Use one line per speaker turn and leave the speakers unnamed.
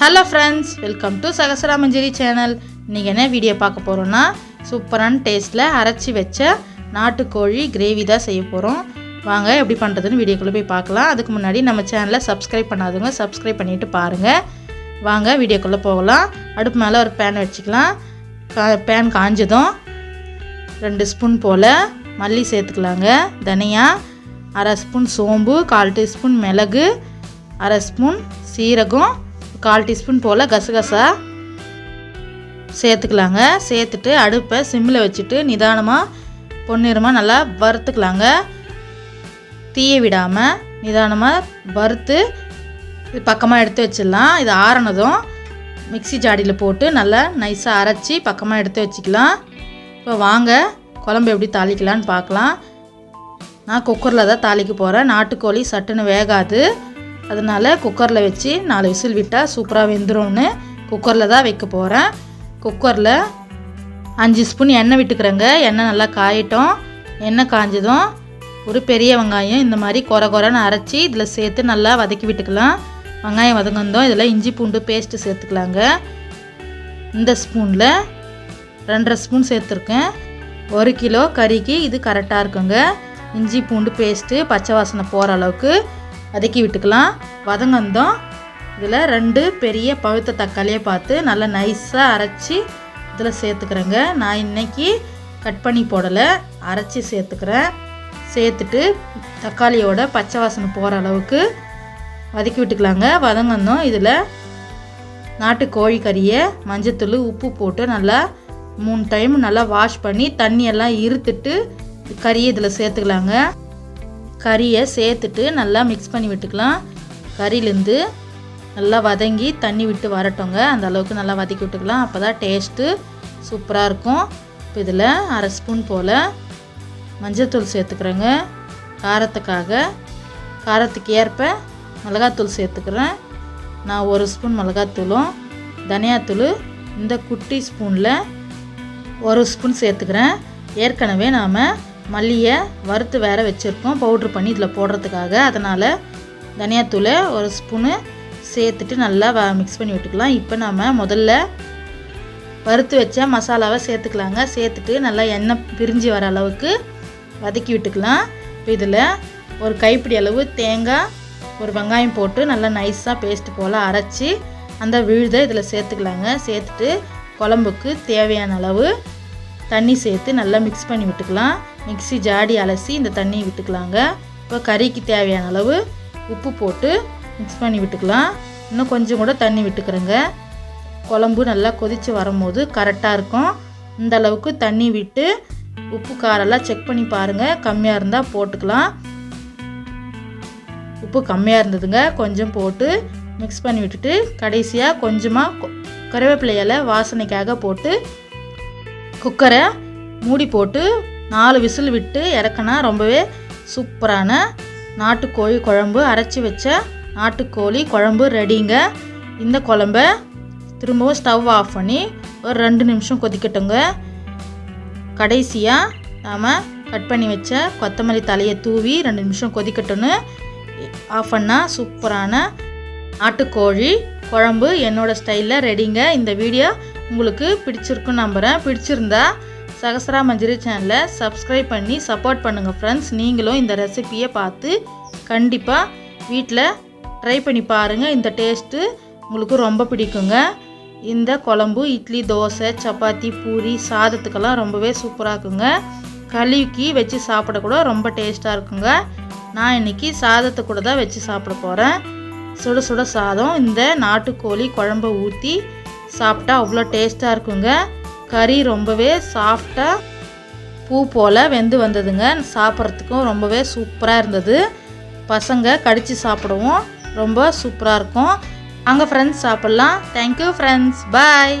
Hello friends welcome to சகசராமஞ்சேரி channel இன்றைக்கி என்ன வீடியோ பார்க்க போகிறோன்னா சூப்பரான டேஸ்ட்டில் அரைச்சி வச்ச நாட்டுக்கோழி கிரேவி தான் செய்ய போகிறோம் வாங்க எப்படி பண்ணுறதுன்னு வீடியோக்குள்ளே போய் பார்க்கலாம். அதுக்கு முன்னாடி நம்ம சேனலை சப்ஸ்கிரைப் பண்ணாதவங்க சப்ஸ்கிரைப் பண்ணிவிட்டு பாருங்கள் வாங்க வீடியோக்குள்ளே போகலாம். அடுப்பு மேலே ஒரு பேன் வச்சுக்கலாம். கா பேன் காஞ்சதும் ரெண்டு ஸ்பூன் போல் மல்லி சேர்த்துக்கலாங்க. தனியா அரை ஸ்பூன் சோம்பு கால் டீஸ்பூன் மிளகு அரை ஸ்பூன் சீரகம் கால் டீஸ்பூன் போல் கசகசா சேர்த்துக்கலாங்க. சேர்த்துட்டு அடுப்பை சிம்மில் வச்சுட்டு நிதானமாக பொன்னிறமாக நல்லா வறுத்துக்கலாங்க. தீய விடாமல் நிதானமாக வறுத்து இது பக்கமாக எடுத்து வச்சிடலாம். இது ஆறினதும் மிக்ஸி ஜாடியில் போட்டு நல்லா நைஸாக அரைச்சி பக்கமாக எடுத்து வச்சுக்கலாம். இப்போ வாங்க குழம்பு எப்படி தாளிக்கலான்னு பார்க்கலாம். நான் குக்கரில் தான் தாளிக்க போகிறேன் நாட்டுக்கோழி சட்டுன்னு வேகாது. அதனால் குக்கரில் வச்சு நாலு விசில் விட்டால் சூப்பராக வெந்துடும்னு குக்கரில் தான் வைக்க போகிறேன் குக்கரில் அஞ்சு ஸ்பூன் எண்ணெய் விட்டுக்கிறேங்க. எண்ணெய் நல்லா காயட்டும். எண்ணெய் காஞ்சதும் ஒரு பெரிய வெங்காயம் இந்த மாதிரி குறை குறைன்னு அரைச்சி இதில் சேர்த்து நல்லா வதக்கி விட்டுக்கலாம். வெங்காயம் வதங்கந்தோம் இதில் இஞ்சி பூண்டு பேஸ்ட்டு சேர்த்துக்கலாங்க. இந்த ஸ்பூனில் ரெண்டரை ஸ்பூன் சேர்த்துருக்கேன். ஒரு கிலோ கறிக்கு இது கரெக்டாக இருக்குங்க. இஞ்சி பூண்டு பேஸ்ட்டு பச்சை வாசனை போகிற அளவுக்கு வதக்கி விட்டுக்கலாம். வதங்கந்தோம். இதில் ரெண்டு பெரிய பழுத்த தக்காளியை பார்த்து நல்லா நைஸாக அரைச்சி இதில் சேர்த்துக்கிறேங்க. நான் இன்றைக்கி கட் பண்ணி போடலை. அரைச்சி சேர்த்துக்கிறேன். சேர்த்துட்டு தக்காளியோட பச்சை வாசனை போகிற அளவுக்கு வதக்கி விட்டுக்கலாங்க. வதங்கந்தோம். இதில் நாட்டு கோழி கறியை மஞ்சத்தூள் உப்பு போட்டு நல்லா மூணு டைம் நல்லா வாஷ் பண்ணி தண்ணியெல்லாம் இருத்துட்டு கறியை இதில் சேர்த்துக்கலாங்க. கறியை சேர்த்துட்டு நல்லா மிக்ஸ் பண்ணி விட்டுக்கலாம். கறியிலேருந்து நல்லா வதங்கி தண்ணி விட்டு வரட்டோங்க. அந்த அளவுக்கு நல்லா வதக்கி விட்டுக்கலாம். அப்போ தான் டேஸ்ட்டு சூப்பராக இருக்கும். இப்போ இதில் அரை ஸ்பூன் போல் மஞ்சள்தூள் சேர்த்துக்கிறேங்க. காரத்துக்காக. காரத்துக்கு ஏற்ப மிளகாத்தூள் சேர்த்துக்கிறேன். நான் ஒரு ஸ்பூன் மிளகாத்தூளும் தனியாத்தூள் இந்த குட்டி ஸ்பூனில் ஒரு ஸ்பூன் சேர்த்துக்கிறேன். ஏற்கனவே நாம் மல்லியை வறுத்து வேற வச்சுருக்கோம் பவுட்ரு பண்ணி இதில் போடுறதுக்காக. அதனால் தனியாத்தூளை ஒரு ஸ்பூனு சேர்த்துட்டு நல்லா வ மிக்ஸ் பண்ணி விட்டுக்கலாம். இப்போ நாம் முதல்ல வறுத்து வச்ச மசாலாவை சேர்த்துக்கலாங்க. சேர்த்துட்டு நல்லா எண்ணெய் பிரிஞ்சு வர அளவுக்கு வதக்கி விட்டுக்கலாம். இப்போ இதில் ஒரு கைப்பிடி அளவு தேங்காய் ஒரு வெங்காயம் போட்டு நல்லா நைஸாக பேஸ்ட்டு போல் அரைச்சி அந்த விழுதை இதில் சேர்த்துக்கலாங்க. சேர்த்துட்டு குழம்புக்கு தேவையான அளவு தண்ணி சேர்த்து நல்லா மிக்ஸ் பண்ணி விட்டுக்கலாம். மிக்ஸி ஜாடி அலசி இந்த தண்ணியை விட்டுக்கலாங்க. இப்போ கறிக்கு தேவையான அளவு உப்பு போட்டு மிக்ஸ் பண்ணி விட்டுக்கலாம். இன்னும் கொஞ்சம் கூட தண்ணி விட்டுக்கிறேங்க. குழம்பு நல்லா கொதித்து வரும்போது கரெக்டாக இருக்கும். இந்த அளவுக்கு தண்ணி விட்டு உப்பு காரெல்லாம் செக் பண்ணி பாருங்கள் கம்மியாக இருந்தால் போட்டுக்கலாம். உப்பு கம்மியாக இருந்ததுங்க. கொஞ்சம் போட்டு மிக்ஸ் பண்ணி விட்டுட்டு கடைசியாக கொஞ்சமாக கருவேப்பிலையில வாசனைக்காக போட்டு குக்கரை மூடி போட்டு நாலு விசில் விட்டு இறக்குனா ரொம்பவே சூப்பரான நாட்டுக்கோழி குழம்பு. அரைச்சி வச்ச நாட்டுக்கோழி குழம்பு ரெடிங்க இந்த குழம்ப திரும்பவும் ஸ்டவ் ஆஃப் பண்ணி ஒரு ரெண்டு நிமிஷம் கொதிக்கட்டுங்க. கடைசியாக நாம் கட் பண்ணி வச்ச கொத்தமல்லி தலையை தூவி ரெண்டு நிமிஷம் கொதிக்கட்டுன்னு ஆஃப் பண்ணால் சூப்பரான நாட்டுக்கோழி குழம்பு என்னோடய ஸ்டைலில் ரெடிங்க இந்த வீடியோ உங்களுக்கு பிடிச்சிருக்குன்னு நம்புகிறேன் பிடிச்சிருந்தா சகசரா மஞ்சரி சேனலை சப்ஸ்கிரைப் பண்ணி சப்போர்ட் பண்ணுங்கள் ஃப்ரெண்ட்ஸ் நீங்களும் இந்த ரெசிப்பியை பார்த்து கண்டிப்பாக வீட்டில் ட்ரை பண்ணி பாருங்கள் இந்த டேஸ்ட்டு உங்களுக்கு ரொம்ப பிடிக்குங்க. இந்த குழம்பு இட்லி தோசை சப்பாத்தி பூரி சாதத்துக்கெல்லாம் ரொம்பவே சூப்பராக இருக்குங்க. கழுவிக்கி வச்சு சாப்பிட கூட ரொம்ப டேஸ்ட்டாக இருக்குங்க. நான் இன்றைக்கி சாதத்தை கூட தான் வச்சு சாப்பிட போகிறேன் சுட சுட சாதம் இந்த நாட்டுக்கோழி குழம்ப ஊற்றி சாப்பிட்டா அவ்வளோ டேஸ்ட்டாக இருக்குங்க. கறி ரொம்பவே சாஃப்டாக பூ போல் வெந்து வந்ததுங்க. சாப்பிட்றதுக்கும் ரொம்பவே சூப்பராக இருந்தது. பசங்க கடித்து சாப்பிடுவோம். ரொம்ப சூப்பராக இருக்கும். அங்கே ஃப்ரெண்ட்ஸ் சாப்பிட்லாம். Thank you friends bye